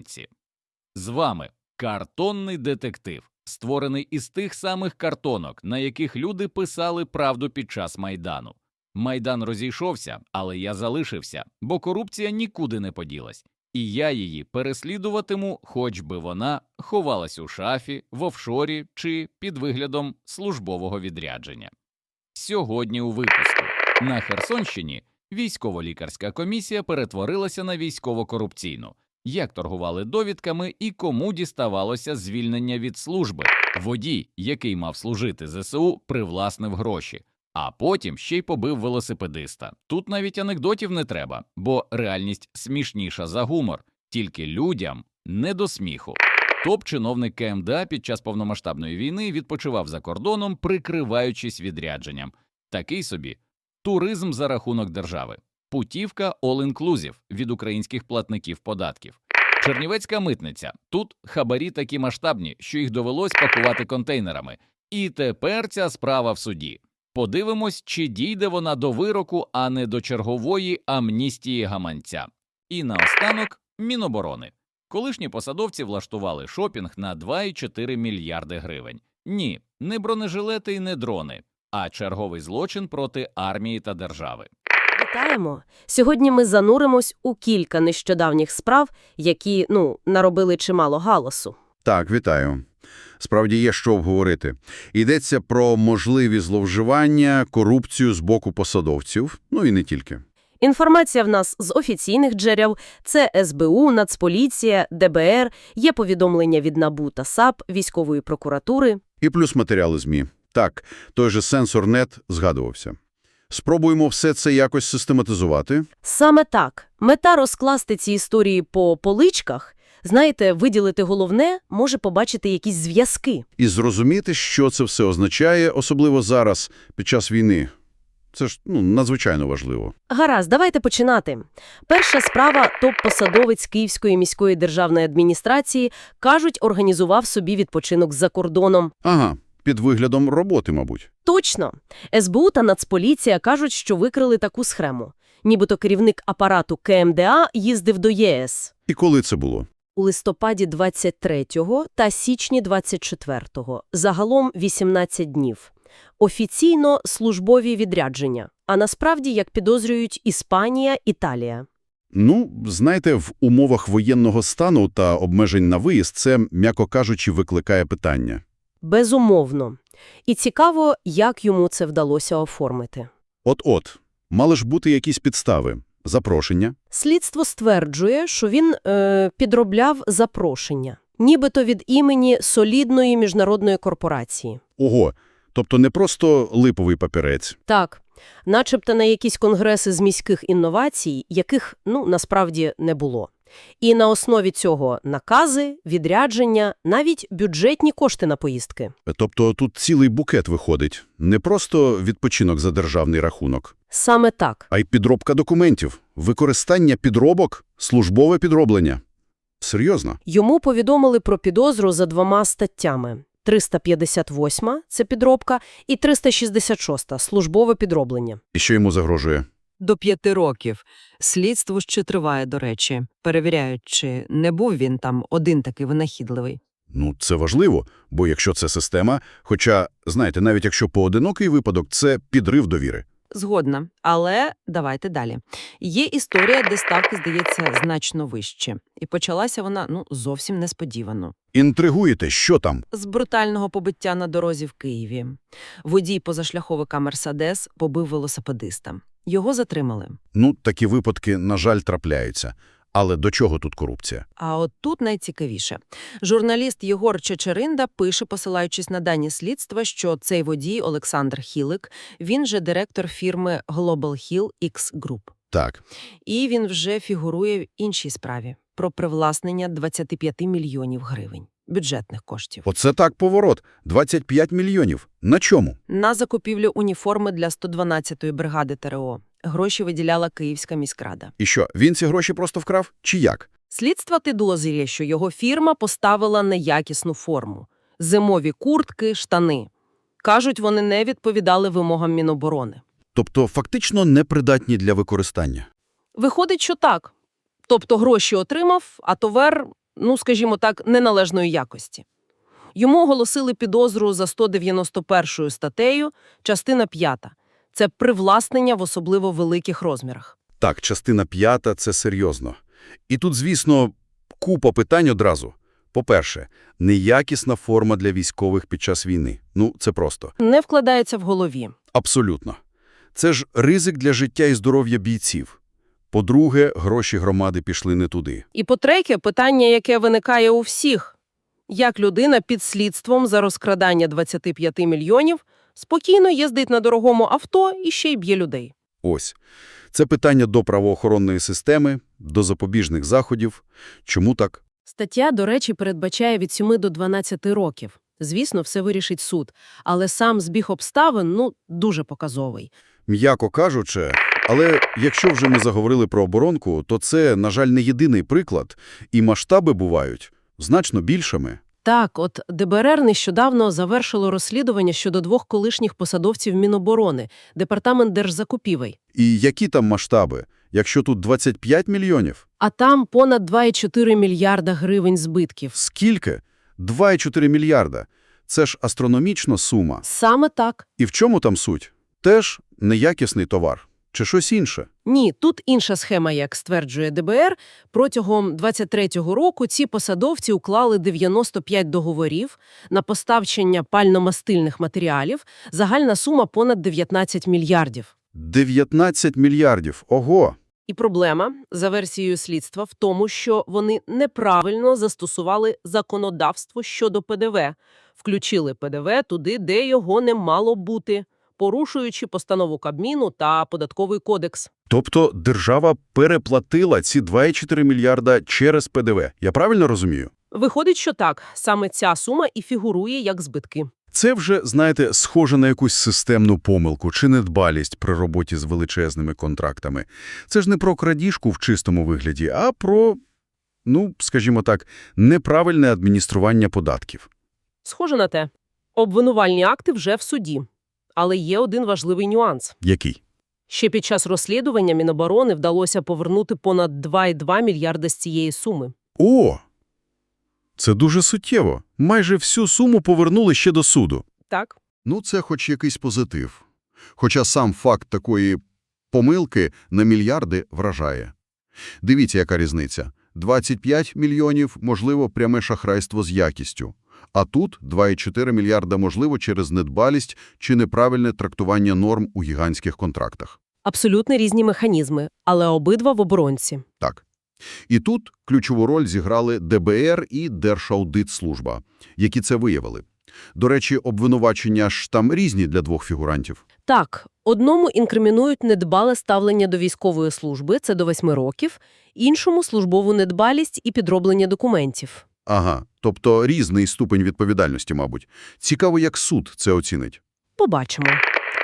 наодинці. З вами картонний детектив, створений із тих самих картонок, на яких люди писали правду під час майдану. Майдан розійшовся, але я залишився, бо корупція нікуди не поділась, і я її переслідуватиму, хоч би вона ховалась у шафі, в офшорі чи під виглядом службового відрядження. Сьогодні у випуску на Херсонщині військово-лікарська комісія перетворилася на військово-корупційну. Як торгували довідками і кому діставалося звільнення від служби? Водій, який мав служити ЗСУ, привласнив гроші, а потім ще й побив велосипедиста. Тут навіть анекдотів не треба, бо реальність смішніша за гумор, тільки людям не до сміху. Топ-чиновник КМДА під час повномасштабної війни відпочивав за кордоном, прикриваючись відрядженням. Такий собі туризм за рахунок держави, путівка all-inclusive від українських платників податків. Чернівецька митниця. Тут хабарі такі масштабні, що їх довелось пакувати контейнерами. І тепер ця справа в суді. Подивимось, чи дійде вона до вироку, а не до чергової амністії гаманця. І наостанок Міноборони. Колишні посадовці влаштували шопінг на 2,4 мільярди гривень. Ні, не бронежилети і не дрони, а черговий злочин проти армії та держави. Вітаємо! Сьогодні ми зануримось у кілька нещодавніх справ, які, ну, наробили чимало галасу. Так, вітаю. Справді є що обговорити. Йдеться про можливі зловживання, корупцію з боку посадовців, ну і не тільки. Інформація в нас з офіційних джерел – це СБУ, Нацполіція, ДБР, є повідомлення від НАБУ та САП, військової прокуратури. І плюс матеріали ЗМІ. Так, той же сенсорнет згадувався. Спробуємо все це якось систематизувати. Саме так. Мета розкласти ці історії по поличках, знаєте, виділити головне, може побачити якісь зв'язки. І зрозуміти, що це все означає, особливо зараз, під час війни. Це ж ну, надзвичайно важливо. Гаразд, давайте починати. Перша справа – топ-посадовець Київської міської державної адміністрації, кажуть, організував собі відпочинок за кордоном. Ага, під виглядом роботи, мабуть. Точно. СБУ та Нацполіція кажуть, що викрили таку схему. Нібито керівник апарату КМДА їздив до ЄС. І коли це було? У листопаді 23-го та січні 24-го. Загалом 18 днів. Офіційно службові відрядження, а насправді, як підозрюють, Іспанія, Італія. Ну, знаєте, в умовах воєнного стану та обмежень на виїзд це, м'яко кажучи, викликає питання. Безумовно. І цікаво, як йому це вдалося оформити. От-от, мали ж бути якісь підстави. Запрошення. Слідство стверджує, що він е, підробляв запрошення, нібито від імені солідної міжнародної корпорації. Ого, тобто не просто липовий папірець. Так, начебто на якісь конгреси з міських інновацій, яких, ну, насправді не було. І на основі цього накази, відрядження, навіть бюджетні кошти на поїздки. Тобто тут цілий букет виходить. Не просто відпочинок за державний рахунок, Саме так. а й підробка документів, використання підробок, службове підроблення. Серйозно? Йому повідомили про підозру за двома статтями. 358 – це підробка, і 366 – службове підроблення. І що йому загрожує? До п'яти років. Слідство ще триває, до речі. Перевіряють, чи не був він там один такий винахідливий. Ну, це важливо, бо якщо це система, хоча, знаєте, навіть якщо поодинокий випадок, це підрив довіри. Згодна. Але давайте далі. Є історія, де ставки, здається, значно вище. І почалася вона, ну, зовсім несподівано. Інтригуєте, що там? З брутального побиття на дорозі в Києві. Водій позашляховика «Мерседес» побив велосипедиста. Його затримали. Ну, такі випадки, на жаль, трапляються. Але до чого тут корупція? А от тут найцікавіше. Журналіст Єгор Чечеринда пише, посилаючись на дані слідства, що цей водій Олександр Хілик, він же директор фірми Global Hill X Group. Так, І він вже фігурує в іншій справі про привласнення 25 мільйонів гривень бюджетних коштів оце так поворот. 25 мільйонів. На чому? на закупівлю уніформи для 112-ї бригади ТРО. Гроші виділяла Київська міськрада. І що, він ці гроші просто вкрав? Чи як? Слідство підозрює, що його фірма поставила неякісну форму – зимові куртки, штани. Кажуть, вони не відповідали вимогам Міноборони. Тобто фактично непридатні для використання. Виходить, що так. Тобто гроші отримав, а товар ну, скажімо так, неналежної якості. Йому оголосили підозру за 191 статтею, частина 5. Це привласнення в особливо великих розмірах. Так, частина п'ята – це серйозно. І тут, звісно, купа питань одразу. По-перше, неякісна форма для військових під час війни. Ну, це просто. Не вкладається в голові. Абсолютно. Це ж ризик для життя і здоров'я бійців. По-друге, гроші громади пішли не туди. І по-третє, питання, яке виникає у всіх. Як людина під слідством за розкрадання 25 мільйонів спокійно їздить на дорогому авто і ще й б'є людей? Ось. Це питання до правоохоронної системи, до запобіжних заходів. Чому так? Стаття, до речі, передбачає від 7 до 12 років. Звісно, все вирішить суд. Але сам збіг обставин, ну, дуже показовий. М'яко кажучи, але якщо вже ми заговорили про оборонку, то це, на жаль, не єдиний приклад, і масштаби бувають значно більшими. Так, от ДБР нещодавно завершило розслідування щодо двох колишніх посадовців Міноборони, Департамент держзакупівель. І які там масштаби? Якщо тут 25 мільйонів? А там понад 2,4 мільярда гривень збитків. Скільки? 2,4 мільярда. Це ж астрономічна сума. Саме так. І в чому там суть? Теж неякісний товар. Чи щось інше? Ні, тут інша схема, як стверджує ДБР. Протягом 23-го року ці посадовці уклали 95 договорів на поставчення пально-мастильних матеріалів. Загальна сума понад 19 мільярдів. 19 мільярдів. Ого! І проблема, за версією слідства, в тому, що вони неправильно застосували законодавство щодо ПДВ, включили ПДВ туди, де його не мало бути, порушуючи постанову Кабміну та Податковий кодекс. Тобто держава переплатила ці 2,4 мільярда через ПДВ. Я правильно розумію? Виходить, що так, саме ця сума і фігурує як збитки. Це вже, знаєте, схоже на якусь системну помилку чи недбалість при роботі з величезними контрактами. Це ж не про крадіжку в чистому вигляді, а про, ну, скажімо так, неправильне адміністрування податків. Схоже на те. Обвинувальні акти вже в суді. Але є один важливий нюанс. Який? Ще під час розслідування Міноборони вдалося повернути понад 2,2 мільярда з цієї суми. О! Це дуже суттєво. Майже всю суму повернули ще до суду. Так? Ну, це хоч якийсь позитив. Хоча сам факт такої помилки на мільярди вражає. Дивіться, яка різниця. 25 мільйонів, можливо, пряме шахрайство з якістю. А тут 2,4 мільярда, можливо, через недбалість чи неправильне трактування норм у гігантських контрактах. Абсолютно різні механізми, але обидва в оборонці. Так. І тут ключову роль зіграли ДБР і Держаудитслужба, які це виявили. До речі, обвинувачення ж там різні для двох фігурантів. Так, одному інкримінують недбале ставлення до військової служби, це до 8 років, іншому – службову недбалість і підроблення документів. Ага, тобто різний ступень відповідальності, мабуть. Цікаво, як суд це оцінить. Побачимо.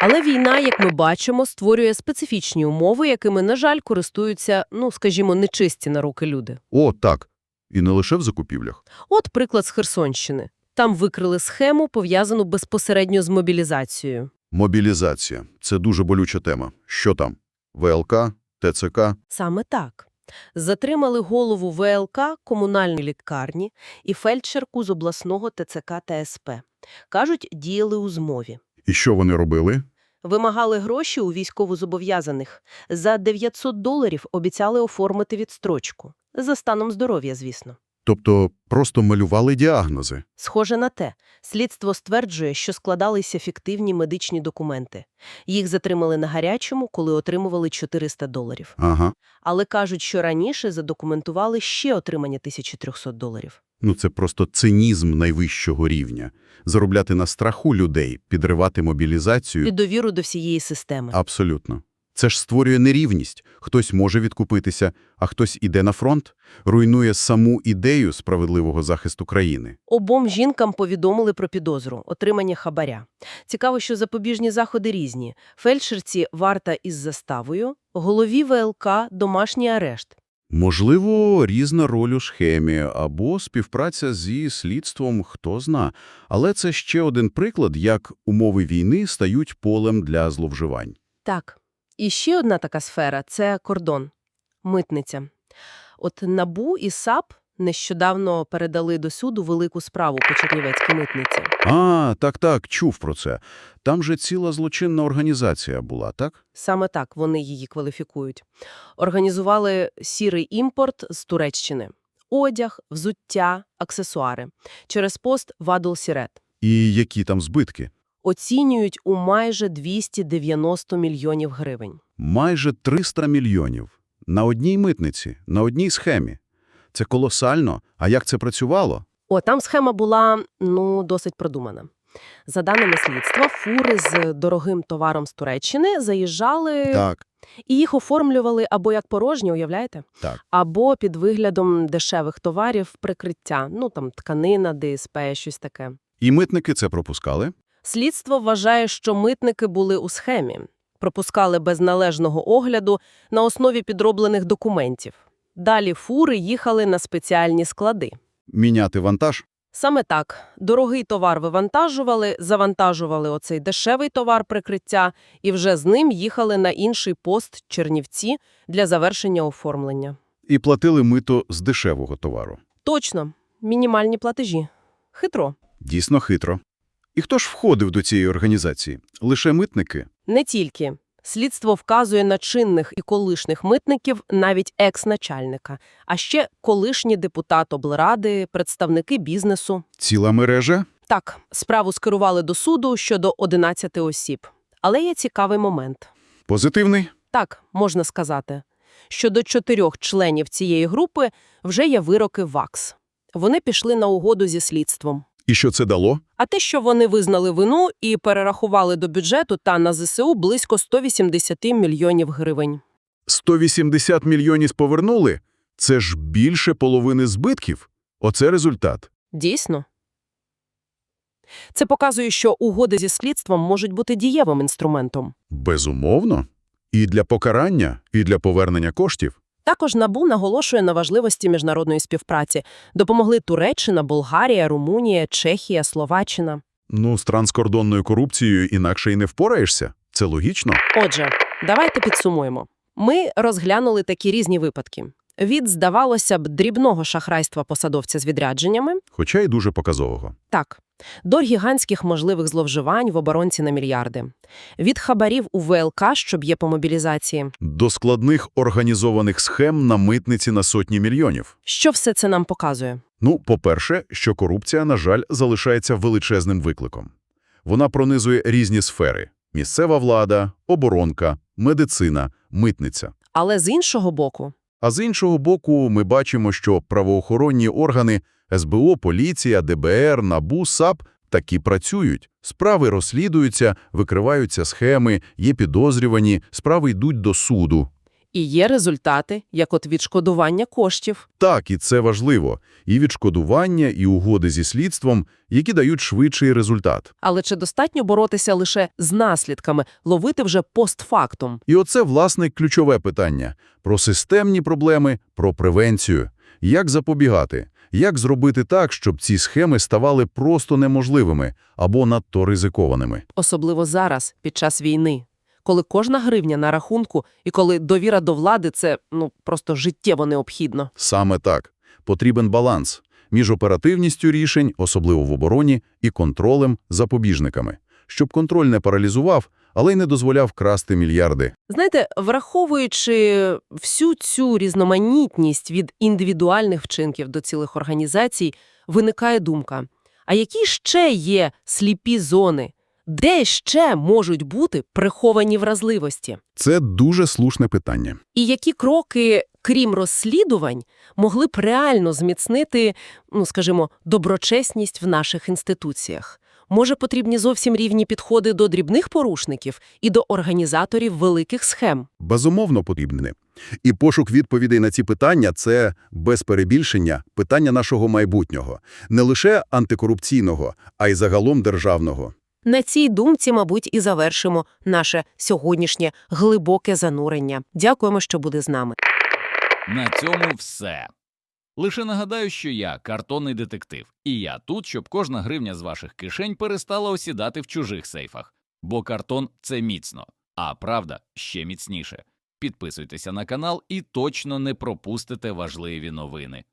Але війна, як ми бачимо, створює специфічні умови, якими, на жаль, користуються, ну, скажімо, нечисті на руки люди. О, так. І не лише в закупівлях. От приклад з Херсонщини. Там викрили схему, пов'язану безпосередньо з мобілізацією. Мобілізація – це дуже болюча тема. Що там? ВЛК, ТЦК? Саме так. Затримали голову ВЛК комунальної лікарні і фельдшерку з обласного ТЦК та СП. Кажуть, діяли у змові. І що вони робили? Вимагали гроші у військовозобов'язаних. За 900 доларів обіцяли оформити відстрочку. За станом здоров'я, звісно. Тобто просто малювали діагнози. Схоже на те. Слідство стверджує, що складалися фіктивні медичні документи. Їх затримали на гарячому, коли отримували 400 доларів. Ага. Але кажуть, що раніше задокументували ще отримання 1300 доларів. Ну це просто цинізм найвищого рівня. Заробляти на страху людей, підривати мобілізацію. І довіру до всієї системи. Абсолютно. Це ж створює нерівність. Хтось може відкупитися, а хтось іде на фронт, руйнує саму ідею справедливого захисту країни. Обом жінкам повідомили про підозру – отримання хабаря. Цікаво, що запобіжні заходи різні. Фельдшерці – варта із заставою, голові ВЛК – домашній арешт. Можливо, різна роль у схемі або співпраця зі слідством, хто зна. Але це ще один приклад, як умови війни стають полем для зловживань. Так. І ще одна така сфера – це кордон. Митниця. От НАБУ і САП Нещодавно передали до суду велику справу по Чернівецькій митниці. А, так-так, чув про це. Там же ціла злочинна організація була, так? Саме так вони її кваліфікують. Організували сірий імпорт з Туреччини. Одяг, взуття, аксесуари. Через пост Вадул Сірет. І які там збитки? Оцінюють у майже 290 мільйонів гривень. Майже 300 мільйонів. На одній митниці, на одній схемі. Це колосально. А як це працювало? О, там схема була, ну, досить продумана. За даними слідства, фури з дорогим товаром з Туреччини заїжджали Так, і їх оформлювали або як порожні, уявляєте? так. Або під виглядом дешевих товарів прикриття, ну там тканина, ДСП, щось таке. І митники це пропускали? Слідство вважає, що митники були у схемі, пропускали без належного огляду на основі підроблених документів. Далі фури їхали на спеціальні склади. Міняти вантаж? Саме так. Дорогий товар вивантажували, завантажували оцей дешевий товар прикриття і вже з ним їхали на інший пост Чернівці для завершення оформлення. І платили мито з дешевого товару. Точно. Мінімальні платежі. Хитро. Дійсно хитро. І хто ж входив до цієї організації? Лише митники? Не тільки. Слідство вказує на чинних і колишніх митників, навіть екс-начальника, а ще колишній депутат облради, представники бізнесу. Ціла мережа? Так, справу скерували до суду щодо 11 осіб. Але є цікавий момент. Позитивний? Так, можна сказати. Щодо чотирьох членів цієї групи вже є вироки ВАКС. Вони пішли на угоду зі слідством. І що це дало? А те, що вони визнали вину і перерахували до бюджету та на ЗСУ близько 180 мільйонів гривень. 180 мільйонів повернули? Це ж більше половини збитків. Оце результат. Дійсно. Це показує, що угоди зі слідством можуть бути дієвим інструментом. Безумовно. І для покарання, і для повернення коштів. Також НАБУ наголошує на важливості міжнародної співпраці. Допомогли Туреччина, Болгарія, Румунія, Чехія, Словаччина. Ну, з транскордонною корупцією інакше і не впораєшся. Це логічно. Отже, давайте підсумуємо. Ми розглянули такі різні випадки. Від, здавалося б, дрібного шахрайства посадовця з відрядженнями, Хоча й дуже показового. так, до гігантських можливих зловживань в оборонці на мільярди. Від хабарів у ВЛК, що б'є по мобілізації. До складних організованих схем на митниці на сотні мільйонів. Що все це нам показує? Ну, по-перше, що корупція, на жаль, залишається величезним викликом. Вона пронизує різні сфери – місцева влада, оборонка, медицина, митниця. Але з іншого боку, А з іншого боку, ми бачимо, що правоохоронні органи СБУ, поліція, ДБР, НАБУ, САП такі працюють. Справи розслідуються, викриваються схеми, є підозрювані, справи йдуть до суду. і є результати, як от відшкодування коштів. Так, і це важливо. І відшкодування, і угоди зі слідством, які дають швидший результат. Але чи достатньо боротися лише з наслідками, ловити вже постфактум? І оце, власне, ключове питання. Про системні проблеми, про превенцію. Як запобігати? Як зробити так, щоб ці схеми ставали просто неможливими або надто ризикованими? Особливо зараз, під час війни. Коли кожна гривня на рахунку і коли довіра до влади – це ну, просто життєво необхідно. Саме так. Потрібен баланс між оперативністю рішень, особливо в обороні, і контролем запобіжниками. Щоб контроль не паралізував, але й не дозволяв красти мільярди. Знаєте, враховуючи всю цю різноманітність від індивідуальних вчинків до цілих організацій, виникає думка, а які ще є сліпі зони? Де ще можуть бути приховані вразливості? Це дуже слушне питання. І які кроки, крім розслідувань, могли б реально зміцнити, ну, скажімо, доброчесність в наших інституціях? Може, потрібні зовсім рівні підходи до дрібних порушників і до організаторів великих схем? Безумовно потрібне. І пошук відповідей на ці питання – це, без перебільшення, питання нашого майбутнього. Не лише антикорупційного, а й загалом державного. На цій думці, мабуть, і завершимо наше сьогоднішнє глибоке занурення. Дякуємо, що буде з нами. На цьому все. Лише нагадаю, що я картонний детектив, і я тут, щоб кожна гривня з ваших кишень перестала осідати в чужих сейфах. Бо картон це міцно, а правда ще міцніше. Підписуйтеся на канал і точно не пропустите важливі новини.